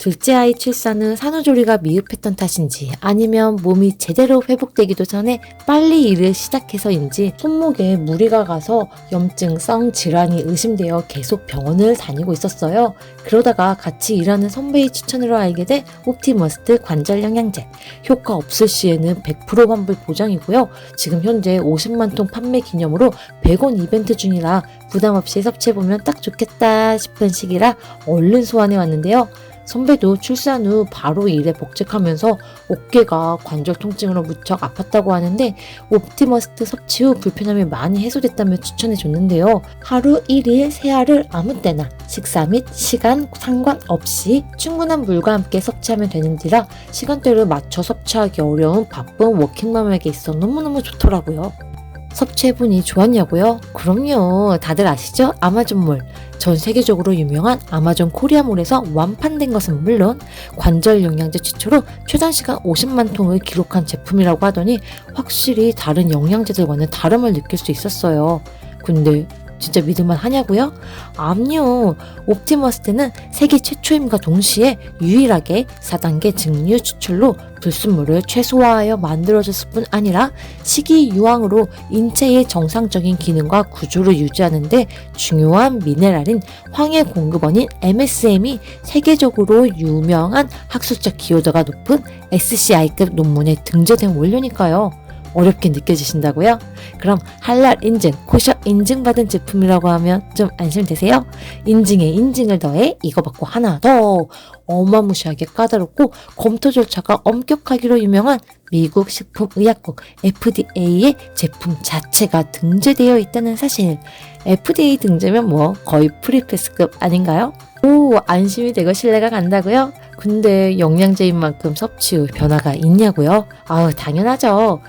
둘째 아이 출산 후 산후조리가 미흡했던 탓인지 아니면 몸이 제대로 회복되기도 전에 빨리 일을 시작해서인지 손목에 무리가 가서 염증성 질환이 의심되어 계속 병원을 다니고 있었어요. 그러다가 같이 일하는 선배의 추천으로 알게 된 옵티머스트 관절 영양제. 효과 없을 시에는 100% 환불 보장이고요. 지금 현재 50만 통 판매 기념으로 100원 이벤트 중이라 부담 없이 섭취해보면 딱 좋겠다 싶은 시기라 얼른 소환해 왔는데요. 선배도 출산 후 바로 일에 복직하면서 어깨가 관절 통증으로 무척 아팠다고 하는데 옵티머스트 섭취 후 불편함이 많이 해소됐다며 추천해 줬는데요. 하루 1일 세알을 아무 때나 식사 및 시간 상관없이 충분한 물과 함께 섭취하면 되는지라 시간대를 맞춰 섭취하기 어려운 바쁜 워킹맘에게 있어 너무너무 좋더라고요. 섭취해보니 좋았냐고요? 그럼요. 다들 아시죠? 아마존몰. 전 세계적으로 유명한 아마존 코리아몰에서 완판된 것은 물론 관절 영양제 최초로 최단 시간 50만 통을 기록한 제품이라고 하더니 확실히 다른 영양제들과는 다름을 느낄 수 있었어요. 근데 진짜 믿을만 하냐고요? 암요. 옵티머스트는 세계 최초임과 동시에 유일하게 4단계 증류 추출로 불순물을 최소화하여 만들어졌을 뿐 아니라 식이 유황으로 인체의 정상적인 기능과 구조를 유지하는데 중요한 미네랄인 황의 공급원인 MSM이 세계적으로 유명한 학술적 기여도가 높은 SCI급 논문에 등재된 원료니까요. 어렵게 느껴지신다고요? 그럼 할랄 인증, 코셔 인증 받은 제품이라고 하면 좀 안심되세요? 인증에 인증을 더해 이거 받고 하나 더 어마무시하게 까다롭고 검토 절차가 엄격하기로 유명한 미국 식품의약국 FDA의 제품 자체가 등재되어 있다는 사실. FDA 등재면 뭐 거의 프리패스급 아닌가요? 오, 안심이 되고 신뢰가 간다고요? 근데 영양제인 만큼 섭취 후 변화가 있냐고요? 아우, 당연하죠.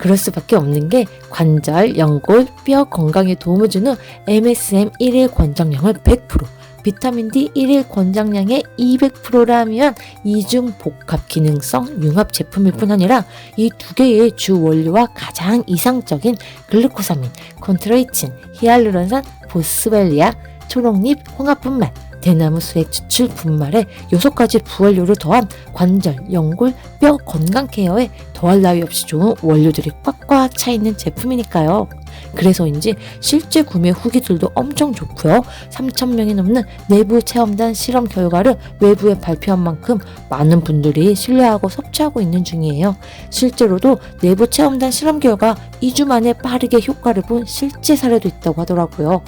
그럴 수밖에 없는 게 관절, 연골, 뼈 건강에 도움을 주는 MSM 1일 권장량을 100%, 비타민 D 1일 권장량의 200%라면 이중 복합 기능성 융합 제품일 뿐 아니라 이 두 개의 주 원료와 가장 이상적인 글루코사민, 콘트로이친, 히알루론산, 보스벨리아, 초록잎, 홍합분말, 대나무 수액 추출 분말에 여섯 가지 부원료를 더한 관절, 연골, 뼈 건강 케어에 더할 나위 없이 좋은 원료들이 꽉꽉 차 있는 제품이니까요. 그래서인지 실제 구매 후기들도 엄청 좋고요. 3,000명이 넘는 내부 체험단 실험 결과를 외부에 발표한 만큼 많은 분들이 신뢰하고 섭취하고 있는 중이에요. 실제로도 내부 체험단 실험 결과 2주 만에 빠르게 효과를 본 실제 사례도 있다고 하더라고요.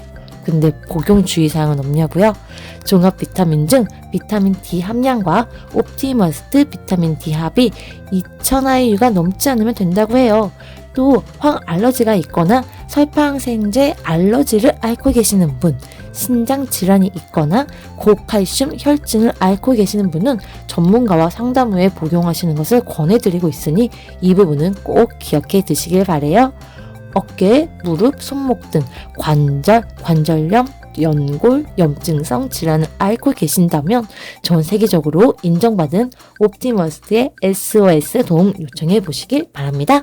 근데 복용 주의사항은 없냐고요? 종합 비타민 중 비타민 D 함량과 옵티머스트 비타민 D 합이 2000IU가 넘지 않으면 된다고 해요. 또 황 알러지가 있거나 설탕생제 알러지를 앓고 계시는 분, 신장 질환이 있거나 고칼슘 혈증을 앓고 계시는 분은 전문가와 상담 후에 복용하시는 것을 권해드리고 있으니 이 부분은 꼭 기억해 두시길 바래요. 어깨, 무릎, 손목 등 관절, 관절염, 연골, 염증성 질환을 앓고 계신다면 전 세계적으로 인정받은 옵티머스트의 SOS 도움 요청해 보시길 바랍니다.